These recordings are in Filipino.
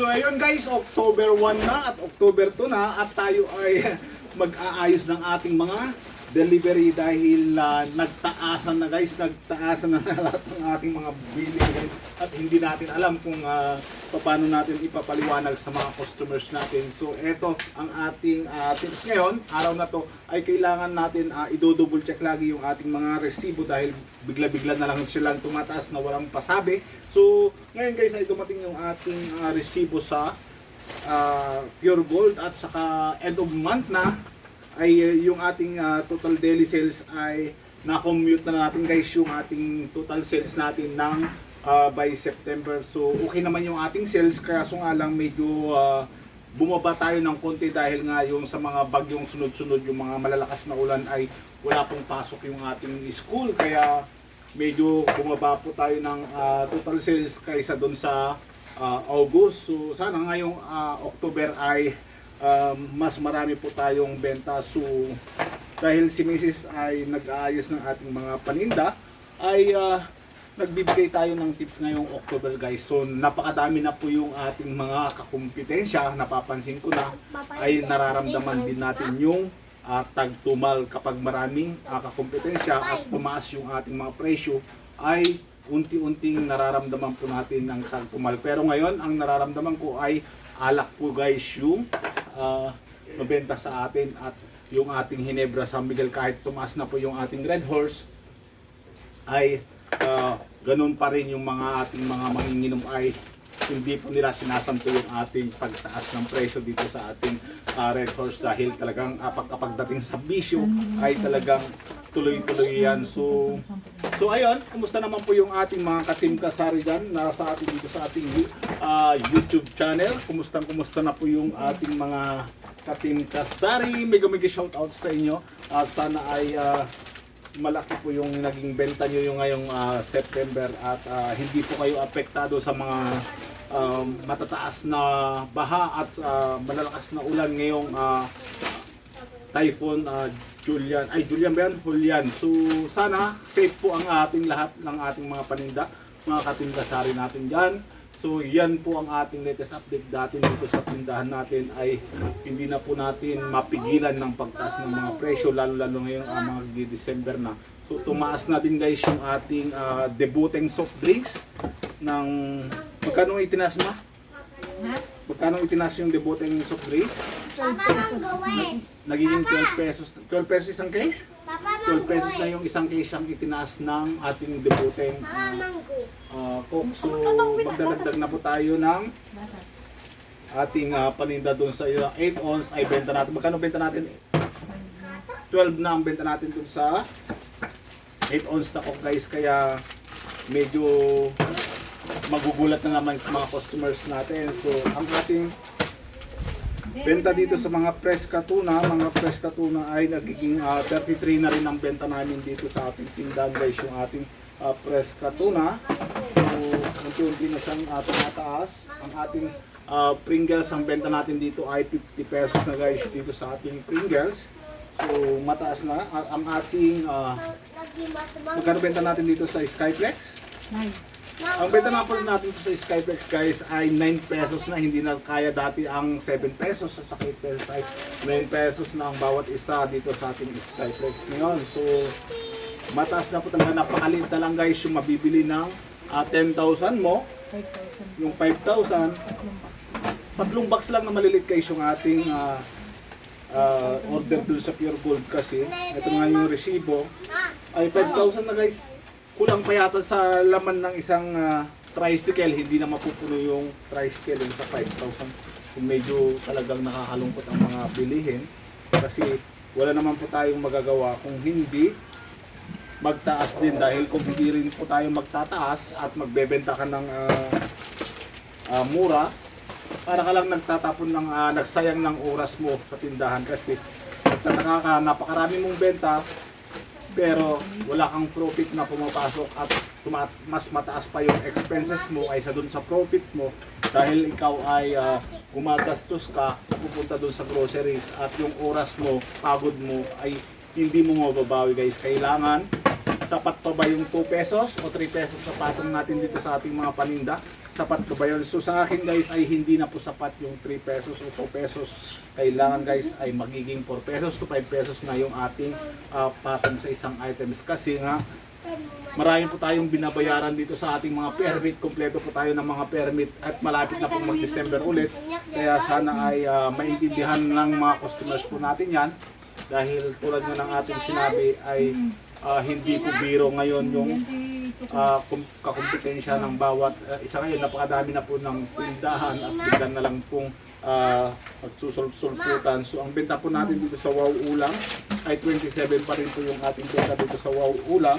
So ayun guys, October 1 na at October 2 na at tayo ay mag-aayos ng ating mga delivery dahil ah, nagtaasan na guys, nagtaasan na lahat ng ating mga guys. at hindi natin alam kung ah, paano natin ipapaliwanag sa mga customers natin. So eto ang ating ah, tips ngayon, araw na to ay kailangan natin uh, i-double check lagi yung ating mga resibo dahil bigla-bigla na lang silang tumataas na walang pasabi. So ngayon guys ay dumating yung ating ah, resibo sa ah, Pure Gold at saka end of month na ay uh, yung ating uh, total daily sales ay na-commute na natin guys yung ating total sales natin ng uh, by September. So okay naman yung ating sales kaya so nga lang medyo uh, bumaba tayo ng konti dahil nga yung sa mga bagyong sunod-sunod yung mga malalakas na ulan ay wala pong pasok yung ating school kaya medyo bumaba po tayo ng uh, total sales kaysa doon sa uh, August. So sana ngayong uh, October ay um, mas marami po tayong benta. So dahil si Mrs. ay nag-aayos ng ating mga paninda, ay uh, nagbibigay tayo ng tips ngayong October guys. So napakadami na po yung ating mga kakumpetensya, napapansin ko na ay nararamdaman din natin yung uh, tagtumal kapag maraming uh, kakumpetensya at tumaas yung ating mga presyo ay unti-unting nararamdaman po natin ang tagtumal. Pero ngayon, ang nararamdaman ko ay alak po guys yung uh, mabenta sa atin at yung ating Hinebra San Miguel kahit tumaas na po yung ating Red Horse ay uh, ganun pa rin yung mga ating mga manginginom ay hindi po nila sinasanto yung ating pagtaas ng presyo dito sa ating uh, Red Horse dahil talagang uh, kapag dating sa bisyo ay talagang tuloy-tuloy yan. So, so ayun, kumusta naman po yung ating mga katim kasari dyan nasa ating dito sa ating uh, YouTube channel. Kumusta kumusta na po yung ating mga katim kasari. Mega mega shout out sa inyo. At sana ay uh, malaki po yung naging benta nyo yung ngayong ah, September at ah, hindi po kayo apektado sa mga um, matataas na baha at ah, malalakas na ulan ngayong ah, typhoon ah, Julian ay Julian ba yan? Julian so sana safe po ang ating lahat ng ating mga paninda mga katinda-sari natin dyan So yan po ang ating latest update natin dito sa tindahan natin ay hindi na po natin mapigilan ng pagtaas ng mga presyo lalo-lalo ngayong uh, mga December na. So tumaas na din guys yung ating uh, debuting soft drinks ng magkano itinaas ma? Magkano itinaas yung debuting soft drinks? 12 pesos. Nagiging 12 pesos. 12 pesos isang case? Papa 12 pesos na yung isang case ang itinaas ng ating debuting uh, Manggo. uh, Coke. So magdadagdag na po tayo ng ating ah, paninda doon sa 8 ounce ay benta natin. Magkano benta natin? 12 na ang benta natin doon sa 8 ounce na Coke guys. Kaya medyo magugulat na naman sa mga customers natin. So ang ating benta dito sa mga Fresca tuna, mga Fresca tuna ay nagiging ah, 33 na rin ang benta namin dito sa ating tindahan guys. Yung ating uh, Fresca tuna. So unti-unti na siyang uh, tumataas. Ang ating uh, Pringles, ang benta natin dito ay 50 pesos na guys dito sa ating Pringles. So mataas na. Ang, ating, uh, magkano benta natin dito sa Skyflex? Nine. Ang benta na po natin sa Skyflex guys ay 9 pesos na. Hindi na kaya dati ang 7 pesos sa 8 pesos ay 9 pesos na ang bawat isa dito sa ating Skyflex ngayon. So mataas na po talaga napakaliit na lang guys yung mabibili ng ah, 10,000 mo. 5,000. Yung 5,000, tatlong box lang na maliliit guys yung ating ah, ah, order dun sa Pure Gold kasi. Ito nga yung resibo. Ay 5,000 na guys. Kulang pa yata sa laman ng isang ah, tricycle. Hindi na mapupuno yung tricycle yung sa 5,000. Kung medyo talagang nakakalungkot ang mga bilihin. Kasi wala naman po tayong magagawa kung hindi magtaas din dahil kung hindi rin po tayo magtataas at magbebenta ka ng ah, ah, mura para ka lang nagtatapon ng ah, nagsayang ng oras mo sa tindahan kasi nagtataka ka napakarami mong benta pero wala kang profit na pumapasok at mas mataas pa yung expenses mo kaysa dun sa profit mo dahil ikaw ay ah, gumagastos ka pupunta dun sa groceries at yung oras mo, pagod mo ay hindi mo mababawi guys. Kailangan sapat pa ba yung 2 pesos o 3 pesos sa patong natin dito sa ating mga paninda? Sapat ko ba yun? So sa akin guys ay hindi na po sapat yung 3 pesos o 2 pesos. Kailangan guys ay magiging 4 pesos to 5 pesos na yung ating uh, patong sa isang items. Kasi nga marami po tayong binabayaran dito sa ating mga permit. Kompleto po tayo ng mga permit at malapit na po mag-December ulit. Kaya sana ay ah, maintindihan ng mga customers po natin yan. Dahil tulad nga ng ating sinabi ay ah, hindi po biro ngayon yung uh, kakumpetensya ng bawat uh, isa ngayon napakadami na po ng tindahan at bigyan na lang pong uh, magsusulputan. So ang benta po natin dito sa Wow Ulam ay 27 pa rin po yung ating benta dito sa Wow Ulam.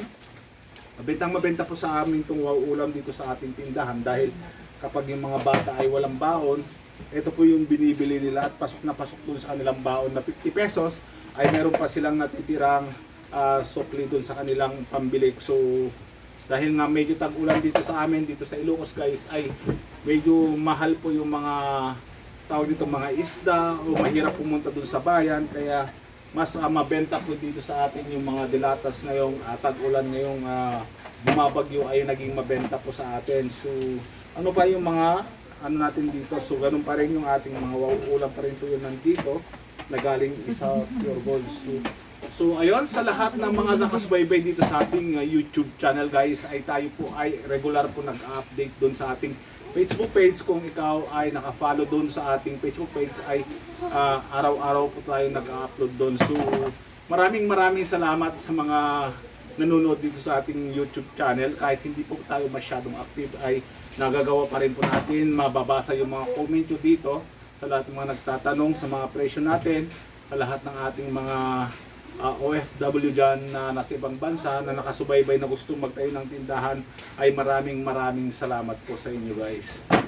Mabentang mabenta po sa amin itong Wow Ulam dito sa ating tindahan dahil kapag yung mga bata ay walang baon, ito po yung binibili nila at pasok na pasok dun sa kanilang baon na 50 pesos ay meron pa silang natitirang uh, sukli dun sa kanilang pambili. So dahil nga medyo tag-ulan dito sa amin, dito sa Ilocos guys, ay medyo mahal po yung mga tawag dito mga isda o mahirap pumunta dun sa bayan kaya mas ah, mabenta po dito sa atin yung mga dilatas ngayong uh, tag-ulan ngayong uh, bumabagyo ay naging mabenta po sa atin. So ano pa yung mga ano natin dito? So ganun pa rin yung ating mga ulam pa rin po yun nandito na galing sa Pure Gold. So, so ayun sa lahat ng mga nakasubaybay dito sa ating uh, YouTube channel guys ay tayo po ay regular po nag-update doon sa ating Facebook page. Kung ikaw ay naka-follow doon sa ating Facebook page ay uh, araw-araw po tayo nag-upload doon. So maraming maraming salamat sa mga nanonood dito sa ating YouTube channel. Kahit hindi po tayo masyadong active ay nagagawa pa rin po natin. Mababasa yung mga comment dito sa lahat ng mga nagtatanong sa mga presyo natin sa lahat ng ating mga uh, OFW dyan na nasa ibang bansa na nakasubaybay na gusto magtayo ng tindahan ay maraming maraming salamat po sa inyo guys.